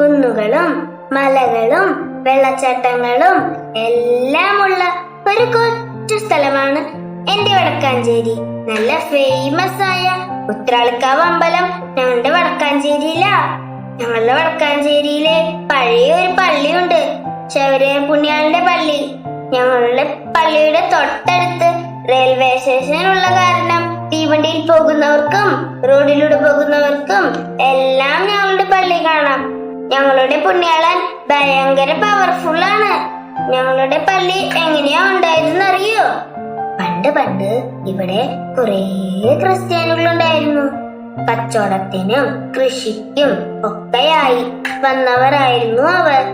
കുന്നുകളും മലകളും വെള്ളച്ചാട്ടങ്ങളും എല്ലാമുള്ള ഒരു കൊച്ചു സ്ഥലമാണ് എന്റെ വടക്കാഞ്ചേരി. നല്ല ഫേമസ് ആയ ഉത്രാളിക്കാവ് അമ്പലം ഞങ്ങളുടെ വടക്കാഞ്ചേരിയിലാ. ഞങ്ങളുടെ വടക്കാഞ്ചേരിയിലെ പഴയ ഒരു പള്ളിയുണ്ട് ശബരി പുണ്യാളിന്റെ പള്ളി. ഞങ്ങളുടെ പള്ളിയുടെ തൊട്ടടുത്ത് റെയിൽവേ സ്റ്റേഷൻ ഉള്ള കാരണം തീവണ്ടിയിൽ പോകുന്നവർക്കും റോഡിലൂടെ പോകുന്നവർക്കും എല്ലാം ഞങ്ങളുടെ പള്ളി കാണാം. ഞങ്ങളുടെ പുണ്യാളൻ ഭയങ്കര പവർഫുൾ ആണ്. ഞങ്ങളുടെ പള്ളി എങ്ങനെയാ ഉണ്ടായതെന്ന് അറിയോ? പണ്ട് പണ്ട് ഇവിടെ കുറേ ക്രിസ്ത്യാനികൾ ഉണ്ടായിരുന്നു കച്ചവടത്തിനും കൃഷിക്കും ഒക്കെയായി വന്നവരായിരുന്നു അവർ.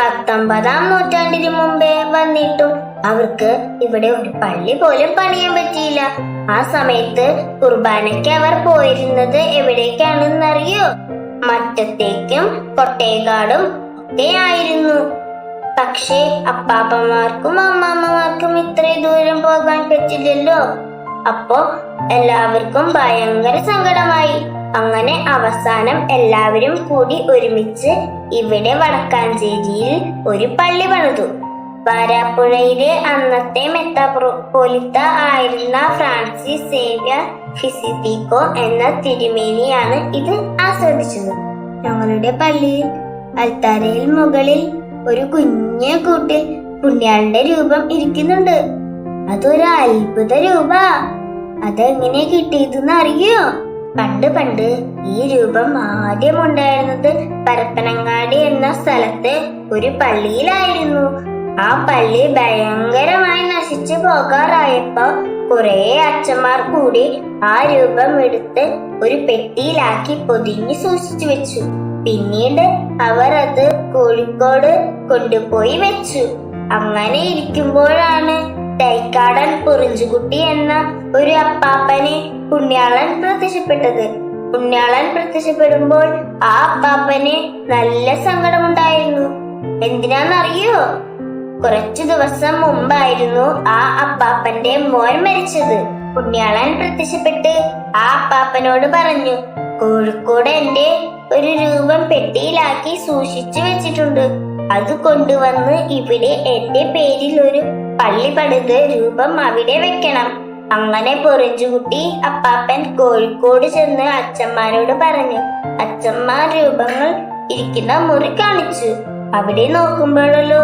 പത്തൊമ്പതാം നൂറ്റാണ്ടിന് മുമ്പേ വന്നിട്ടും അവർക്ക് ഇവിടെ ഒരു പള്ളി പോലും പണിയാൻ പറ്റിയില്ല. ആ സമയത്ത് കുർബാനയ്ക്ക് അവർ പോയിരുന്നത് എവിടേക്കാണെന്നറിയോ? മറ്റത്തേക്കും കൊട്ടേക്കാടും ഒക്കെ ആയിരുന്നു. പക്ഷേ അപ്പാപ്പന്മാർക്കും അമ്മാമ്മമാർക്കും ഇത്രയും ദൂരം പോകാൻ പറ്റില്ലല്ലോ. അപ്പോ എല്ലാവർക്കും ഭയങ്കര സങ്കടമായി. അങ്ങനെ അവസാനം എല്ലാവരും കൂടി ഒരുമിച്ച് ഇവിടെ വടക്കാഞ്ചേരിയിൽ ഒരു പള്ളി പണിതു. വാരാപ്പുഴയിലെ അന്നത്തെ മെത്താപ്പൊലിത്ത ആയിരുന്ന ഫ്രാൻസിസ് സേവ്യർ ഫിസിപ്പിക്കോ എന്ന തിരുമേനിയാണ് ഇത് ആസ്വദിച്ചത്. ഞങ്ങളുടെ പള്ളിയിൽ അൽത്താരയിൽ മുകളിൽ ഒരു കുഞ്ഞു കൂട്ടിൽ പുണ്യാളിന്റെ രൂപം ഇരിക്കുന്നുണ്ട്. അതൊരു അത്ഭുത രൂപ. അതെങ്ങനെ കിട്ടിയതെന്ന് അറിയോ? പണ്ട് പണ്ട് ഈ രൂപം ആദ്യം ഉണ്ടായിരുന്നത് പരപ്പനങ്ങാടി എന്ന സ്ഥലത്തെ ഒരു പള്ളിയിലായിരുന്നു. ആ പള്ളി ഭയങ്കരമായി നശിച്ചു പോകാറായപ്പോ കുറെ അച്ഛന്മാർ കൂടി ആ രൂപം എടുത്ത് ഒരു പെട്ടിയിലാക്കി പൊതിഞ്ഞു സൂക്ഷിച്ചു വെച്ചു. പിന്നീട് അവർ അത് കോഴിക്കോട് കൊണ്ടുപോയി വെച്ചു. അങ്ങനെ ഇരിക്കുമ്പോഴാണ് തൈക്കാടൻ പൊറിഞ്ചുകുട്ടി എന്ന ഒരു അപ്പാപ്പനെ പുണ്യാളൻ പ്രത്യക്ഷപ്പെട്ടത്. പുണ്യാളൻ പ്രത്യക്ഷപ്പെടുമ്പോൾ ആ അപ്പാപ്പന് നല്ല സങ്കടമുണ്ടായിരുന്നു. എന്തിനാന്നറിയോ? കുറച്ചു ദിവസം മുമ്പായിരുന്നു ആ അപ്പാപ്പന്റെ മോൻ മരിച്ചത്. പുണ്യാളൻ പ്രത്യക്ഷപ്പെട്ട് ആ അപ്പാപ്പനോട് പറഞ്ഞു കോഴിക്കോട് എന്റെ ഒരു രൂപം പെട്ടിയിലാക്കി സൂക്ഷിച്ചു വെച്ചിട്ടുണ്ട്. അത് കൊണ്ടുവന്ന് ഇവിടെ എന്റെ പേരിൽ ഒരു പള്ളി പണിത് രൂപം അവിടെ വെക്കണം. അങ്ങനെ പൊറിഞ്ചുകുട്ടി അപ്പാപ്പൻ കോഴിക്കോട് ചെന്ന് അച്ഛന്മാരോട് പറഞ്ഞു അച്ഛന്മാർ രൂപങ്ങൾ ഇരിക്കുന്ന മുറി കാണിച്ചു. അവിടെ നോക്കുമ്പോഴല്ലോ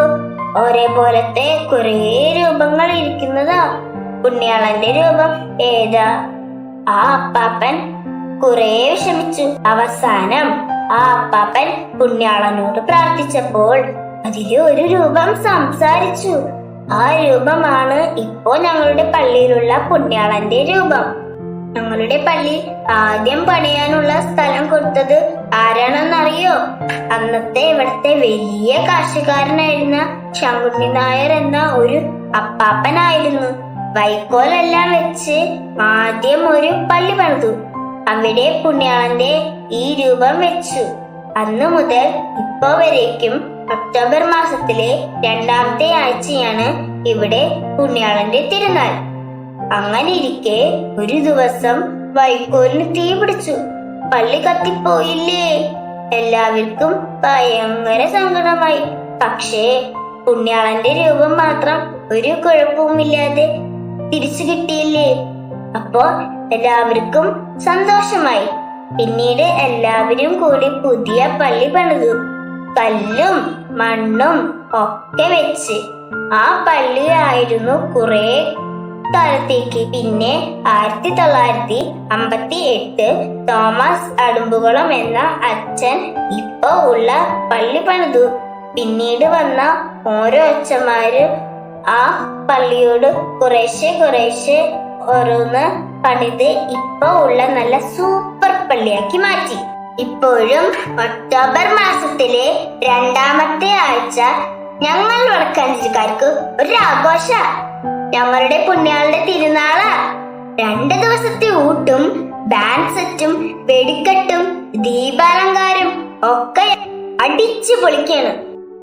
ഒരേപോലത്തെ കുറേ രൂപങ്ങൾ ഇരിക്കുന്നതാ. പുണ്യാളന്റെ രൂപം ഏതാ? ആ അപ്പാപ്പൻ കുറെ വിഷമിച്ചു. അവസാനം ആ അപ്പാപ്പൻ പുണ്യാളനോട് പ്രാർത്ഥിച്ചപ്പോൾ അതിലെ ഒരു രൂപം സംസാരിച്ചു. ആ രൂപമാണ് ഇപ്പോ ഞങ്ങളുടെ പള്ളിയിലുള്ള പുണ്യാളന്റെ രൂപം. ഞങ്ങളുടെ പള്ളി ആദ്യം പണിയാനുള്ള സ്ഥലം കൊടുത്തത് ആരാണെന്നറിയോ? അന്നത്തെ ഇവിടത്തെ വലിയ കാർഷികാരനായിരുന്ന ശങ്കുണ്ണി നായർ എന്ന ഒരു അപ്പാപ്പനായിരുന്നു. വൈക്കോലെല്ലാം വെച്ച് ആദ്യം ഒരു പള്ളി പണിതു. അവിടെ പുണ്യാളന്റെ ഈ രൂപം വെച്ചു. അന്നു മുതൽ ഇപ്പോ വരേക്കും ഒക്ടോബർ മാസത്തിലെ രണ്ടാമത്തെ ആഴ്ചയാണ് ഇവിടെ പുണ്യാളന്റെ തിരുനാൾ. അങ്ങനെ ഇരിക്കെ ഒരു ദിവസം വൈക്കോലിന് തീ പിടിച്ചു. പള്ളി കത്തിപ്പോയില്ലേ? എല്ലാവർക്കും ഭയങ്കര സങ്കടമായി. പക്ഷേ പുണ്യാളന്റെ രൂപം മാത്രം ഒരു കുഴപ്പവുമില്ലാതെ തിരിച്ചു കിട്ടിയില്ലേ? അപ്പോ എല്ലാവർക്കും സന്തോഷമായി. പിന്നീട് എല്ലാവരും കൂടി പുതിയ പള്ളി പണിതു. കല്ലും മണ്ണും ഒക്കെ വെച്ച് ആ പള്ളിയായിരുന്നു കുറെ കാലത്തേക്ക് പിന്നെ ആയിരത്തി തൊള്ളായിരത്തി അമ്പത്തി എട്ട് തോമസ് അടുമ്പുകുളം എന്ന അച്ഛൻ ഇപ്പൊ ഉള്ള പള്ളി പണിതു. പിന്നീട് വന്ന ഓരോ അച്ഛന്മാര് ആ പള്ളിയോട് കുറേശ്ശെ കുറേശ്ശെ ഓരോന്ന് പണിത് ഇപ്പൊ ഉള്ള നല്ല സൂപ്പർ പള്ളിയാക്കി മാറ്റി. ഇപ്പോഴും ഒക്ടോബർ മാസത്തിലെ രണ്ടാമത്തെ ആഴ്ച ഞങ്ങൾ വടക്കാഞ്ചിക്കാർക്ക് ഒരു ആഘോഷ ഞങ്ങളുടെ പുണ്യാളുടെ തിരുനാളാ. രണ്ട് ദിവസത്തെ ഊട്ടും ബാൻഡ് സെറ്റും വെടിക്കെട്ടും ദീപാലങ്കാരം ഒക്കെ അടിച്ചു പൊളിക്കാണ്.